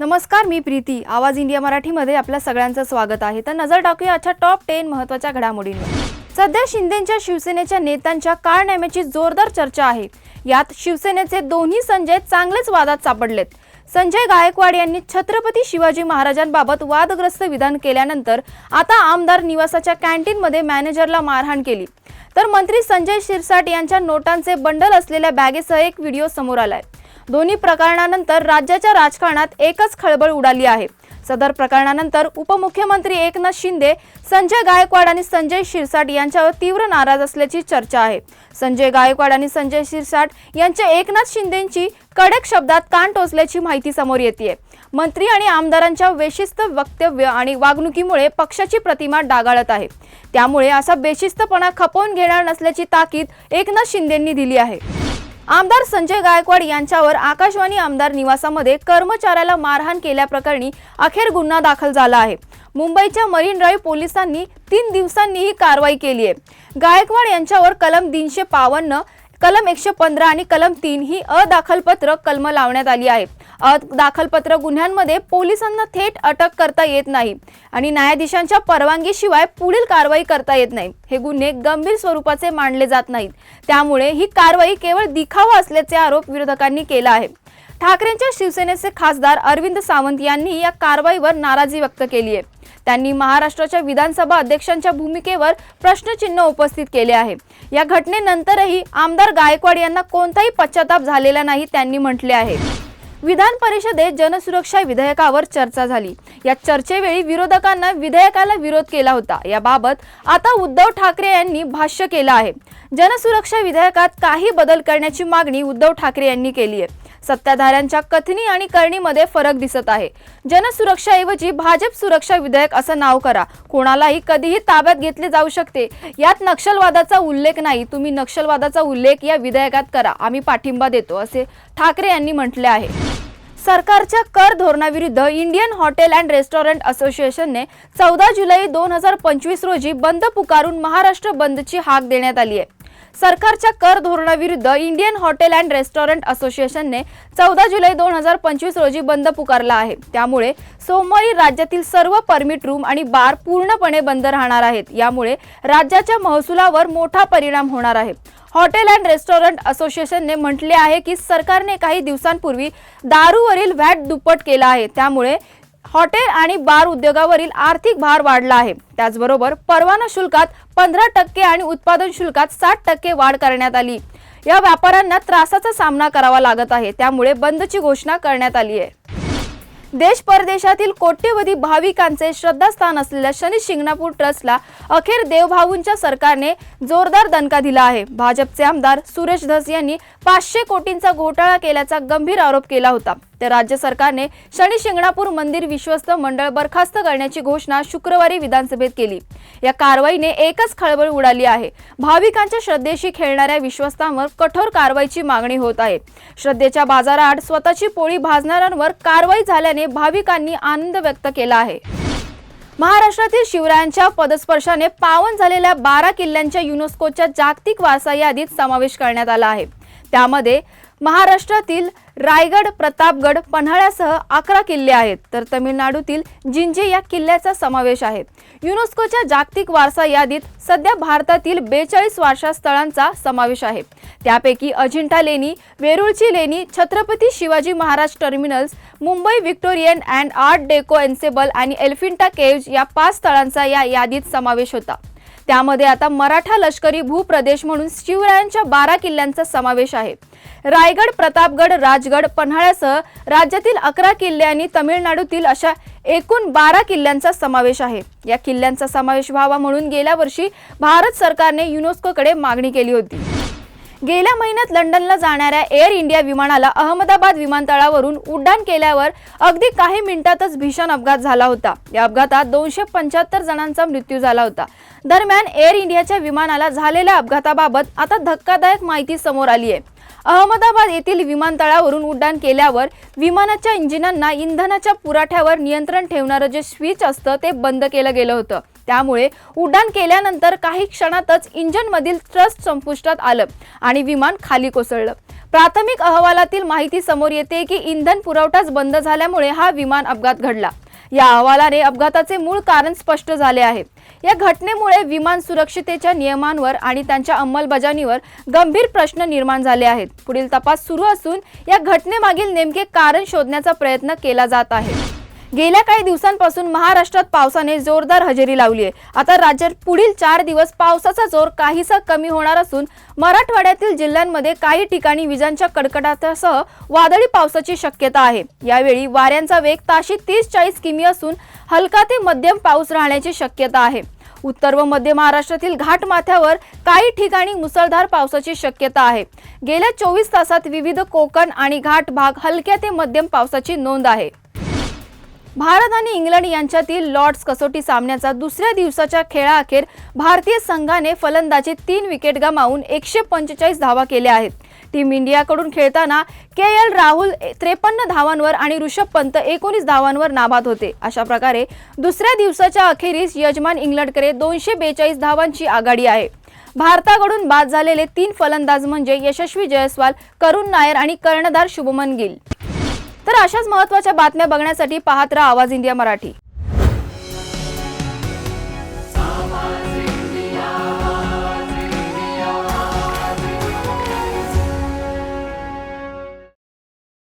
नमस्कार मी प्रीती. आवाज इंडिया मराठीमध्ये आपल्या सगळ्यांचं स्वागत आहे. तर नजर टाकूया आजच्या टॉप टेन महत्त्वाच्या घडामोडींवर. सध्या शिंदेच्या शिवसेनेच्या नेत्यांच्या कारनाम्याची जोरदार चर्चा आहे. यात शिवसेनेचे दोन्ही संजय चांगलेच वादात सापडलेत. संजय गायकवाड यांनी छत्रपती शिवाजी महाराजांबाबत वादग्रस्त विधान केल्यानंतर आता आमदार निवासाच्या कॅन्टीनमध्ये मॅनेजरला मारहाण केली. तर मंत्री संजय शिरसाट यांच्या नोटांचे बंडल असलेल्या बॅगेसह एक व्हिडिओ समोर आलाय. दोन्ही प्रकरणानंतर राज्याच्या राजकारणात एकच खळबळ उडाली आहे. सदर प्रकरणानंतर उपमुख्यमंत्री एकनाथ शिंदे संजय गायकवाड आणि संजय शिरसाट यांच्यावर तीव्र नाराज असल्याची चर्चा आहे. संजय गायकवाड आणि संजय शिरसाट यांच्या एकनाथ शिंदेची कडक शब्दात कान टोचल्याची माहिती समोर येते मंत्री आणि आमदारांच्या वेशिस्त वक्तव्य आणि वागणुकीमुळे पक्षाची प्रतिमा डागाळत आहे. त्यामुळे असा बेशिस्तपणा खपवून घेणार नसल्याची ताकीद एकनाथ शिंदेंनी दिली आहे. आमदार संजय गायकवाड यांच्यावर आकाशवाणी आमदार निवासामध्ये कर्मचाऱ्याला मारहाण केल्याप्रकरणी अखेर गुन्हा दाखल झाला आहे. मुंबईच्या मरीन ड्राईव्ह पोलिसांनी तीन दिवसांनी ही कारवाई केली आहे. गायकवाड यांच्यावर कलम तीनशे बावन्न कलम एकशे पंधरा आणि कलम तीन ही अदाखलपत्र कलम लावण्यात आली आहे. अदाखलपत्र गुन्ह्यांमध्ये पोलिसांना थेट अटक करता येत नाही आणि न्यायाधीशांच्या परवानगीशिवाय पुढील कारवाई करता येत नाही. हे गुन्हे गंभीर स्वरूपाचे मानले जात नाहीत. त्यामुळे ही कारवाई केवळ दिखावा असल्याचे आरोप विरोधकांनी केला आहे. ठाकरेंच्या शिवसेनेचे खासदार अरविंद सावंत यांनी या कारवाईवर नाराजी व्यक्त केली आहे. त्यांनी महाराष्ट्राच्या विधानसभा अध्यक्षांच्या भूमिकेवर प्रश्नचिन्ह उपस्थित केले आहे. या घटनेनंतरही आमदार गायकवाड यांना कोणताही पश्चाताप झालेला नाही त्यांनी म्हटले आहे. विधान परिषदेत जनसुरक्षा विधेयकावर चर्चा झाली. या चर्चेवेळी विरोधकांना विधेयकाला विरोध केला होता. याबाबत आता उद्धव ठाकरे यांनी भाष्य केलं आहे. जनसुरक्षा विधेयकात काही बदल करण्याची मागणी उद्धव ठाकरे यांनी केली आहे. सत्ताधाऱ्यांच्या कथनी आणि करणीमध्ये फरक दिसत आहे. जनसुरक्षाऐवजी भाजप सुरक्षा विधेयक असं नाव करा. कोणालाही कधीही ताब्यात घेतले जाऊ शकते. यात नक्षलवादाचा उल्लेख नाही. तुम्ही नक्षलवादाचा उल्लेख या विधेयकात करा. आम्ही पाठिंबा देतो असे ठाकरे यांनी म्हटले आहे. सरकारच्या कर धोरणाविरुद्ध इंडियन हॉटेल अँड रेस्टॉरंट असोसिएशनने चौदा जुलै दोन हजार पंचवीस रोजी बंद पुकारून महाराष्ट्र बंदची हाक देण्यात आली आहे. सरकारच्या कर धोरणाविरुद्ध इंडियन हॉटेल अँड रेस्टॉरंट असोसिएशनने चौदा जुलै दोन हजार पंचवीस रोजी बंद पुकारला आहे. त्यामुळे सोमवारी राज्यातील सर्व परमिट रूम आणि बार पूर्णपणे बंद राहणार आहेत. यामुळे राज्याच्या महसुलावर मोठा परिणाम होणार आहे. हॉटेल अँड रेस्टॉरंट असोसिएशनने म्हटले आहे की सरकारने काही दिवसांपूर्वी दारूवरील व्हॅट दुप्पट केला आहे. त्यामुळे हॉटेल आणि बार उद्योगावरील आर्थिक भार वाढला आहे. त्याचबरोबर परवाना शुल्कात पंधरा टक्के आणि उत्पादन शुल्कात साठ टक्के वाढ करण्यात आली. या व्यापाऱ्यांना त्रासाचा सामना करावा लागत आहे. त्यामुळे बंदची घोषणा करण्यात आली आहे. देश परदेशातील कोट्यवधी भाविकांचे श्रद्धास्थान असलेल्या शनी शिंगणापूर ट्रस्टला अखेर देवभाऊंच्या सरकारने जोरदार दणका दिला आहे. भाजपचे आमदार सुरेश धस यांनी पाचशे कोटींचा घोटाळा केल्याचा गंभीर आरोप केला होता. तर राज्य सरकारने शनी शिंगणापूर मंदिर विश्वस्त मंडळ बरखास्त करण्याची घोषणा शुक्रवारी विधानसभेत केली. या कारवाईने एकच खळबळ उडाली आहे. भाविकांच्या श्रद्धेशी खेळणाऱ्या विश्वस्तांवर कठोर कारवाईची मागणी होत आहे. श्रद्धेच्या बाजाराआड स्वतःची पोळी भाजणाऱ्यांवर कारवाई झाल्याने भाविकांनी आनंद व्यक्त केला आहे. महाराष्ट्रातील शिवरायांच्या पदस्पर्शाने पावन झालेल्या बारा किल्ल्यांच्या युनेस्कोच्या जागतिक वारसा यादीत समावेश करण्यात आला आहे. त्यामध्ये महाराष्ट्रातील रायगड प्रतापगड पन्हाळ्यासह अकरा किल्ले आहेत. तर तमिळनाडूतील जिंजे या किल्ल्याचा समावेश आहे. युनेस्कोच्या जागतिक वारसा यादीत सध्या भारतातील बेचाळीस वारसा स्थळांचा समावेश आहे. त्यापैकी अजिंठा लेणी वेरूळची लेणी Chhatrapati Shivaji Maharaj terminals Mumbai Victorian and art deco ensemble आणि एल्फिंटा केव्ज या पाच स्थळांचा या यादीत समावेश होता. त्यामध्ये आता मराठा लष्करी भूप्रदेश म्हणून शिवरायांच्या बारा किल्ल्यांचा समावेश आहे. रायगड प्रतापगड राजगड पन्हाळ्यासह राज्यातील अकरा किल्ले आणि तमिळनाडूतील अशा एकूण बारा किल्ल्यांचा समावेश आहे. या किल्ल्यांचा समावेश व्हावा म्हणून गेल्या वर्षी भारत सरकारने युनेस्कोकडे मागणी केली होती. गेल्या महिन्यात लंडनला जाणाऱ्या एअर इंडिया विमानाला अहमदाबाद विमानतळावरून उड्डाण केल्यावर अगदी काही मिनिटातच भीषण अपघात झाला होता. या अपघातात दोनशे पंच्याहत्तर जणांचा मृत्यू झाला होता. दरम्यान एअर इंडियाच्या विमानाला झालेल्या अपघाताबाबत आता धक्कादायक माहिती समोर आली आहे. अहमदाबाद येथील विमानतळावरून उड्डाण केल्यावर विमानाच्या इंजिनांना इंधनाच्या पुरवठ्यावर नियंत्रण ठेवणारं जे स्विच असतं ते बंद केलं गेलं होतं. त्यामुळे उड्डाण केल्यानंतर काही क्षणातच इंजिनमधील ट्रस्ट संपुष्टात आलं आणि विमान खाली कोसळलं. प्राथमिक अहवालातील माहिती समोर येते की इंधन पुरवठाच बंद झाल्यामुळे हा विमान अपघात घडला. या अहवालाने अपघाताचे मूळ कारण स्पष्ट झाले आहे. या घटनेमुळे विमान सुरक्षितेच्या नियमांवर आणि त्यांच्या अंमलबजावणीवर गंभीर प्रश्न निर्माण झाले आहेत. पुढील तपास सुरू असून या घटनेमागील नेमके कारण शोधण्याचा प्रयत्न केला जात आहे. गेल्या काही दिवसांपासून महाराष्ट्रात पावसाने जोरदार हजेरी लावली आहे. आता राज्यात पुढील चार दिवस पावसाचा जोर काहीसा कमी होणार असून मराठवाड्यातील जिल्ह्यांमध्ये काही ठिकाणी विजांच्या कडकडाटासह वादळी पावसाची शक्यता आहे. यावेळी वाऱ्यांचा वेग ताशी तीस चाळीस किमी असून हलका ते मध्यम पाऊस राहण्याची शक्यता आहे. उत्तर व मध्य महाराष्ट्रातील घाटमाथ्यावर काही ठिकाणी मुसळधार पावसाची शक्यता आहे. गेल्या चोवीस तासात विविध कोकण आणि घाट भाग हलक्या ते मध्यम पावसाची नोंद आहे. भारत आणि इंग्लंड यांच्यातील लॉर्ड्स कसोटी सामन्याचा दुसऱ्या दिवसाच्या खेळाअखेर भारतीय संघाने फलंदाजी तीन विकेट गमावून एकशे पंचेचाळीस धावा केल्या आहेत. टीम इंडियाकडून खेळताना के एल राहुल त्रेपन्न धावांवर आणि ऋषभ पंत एकोणीस धावांवर नाबाद होते. अशा प्रकारे दुसऱ्या दिवसाच्या अखेरीस यजमान इंग्लंडकडे दोनशे बेचाळीस धावांची आघाडी आहे. भारताकडून बाद झालेले तीन फलंदाज म्हणजे यशस्वी जयस्वाल करुण नायर आणि कर्णधार शुभमन गिल. तर अशाच महत्त्वाच्या बातम्या बघण्यासाठी पाहत राहा आवाज इंडिया मराठी.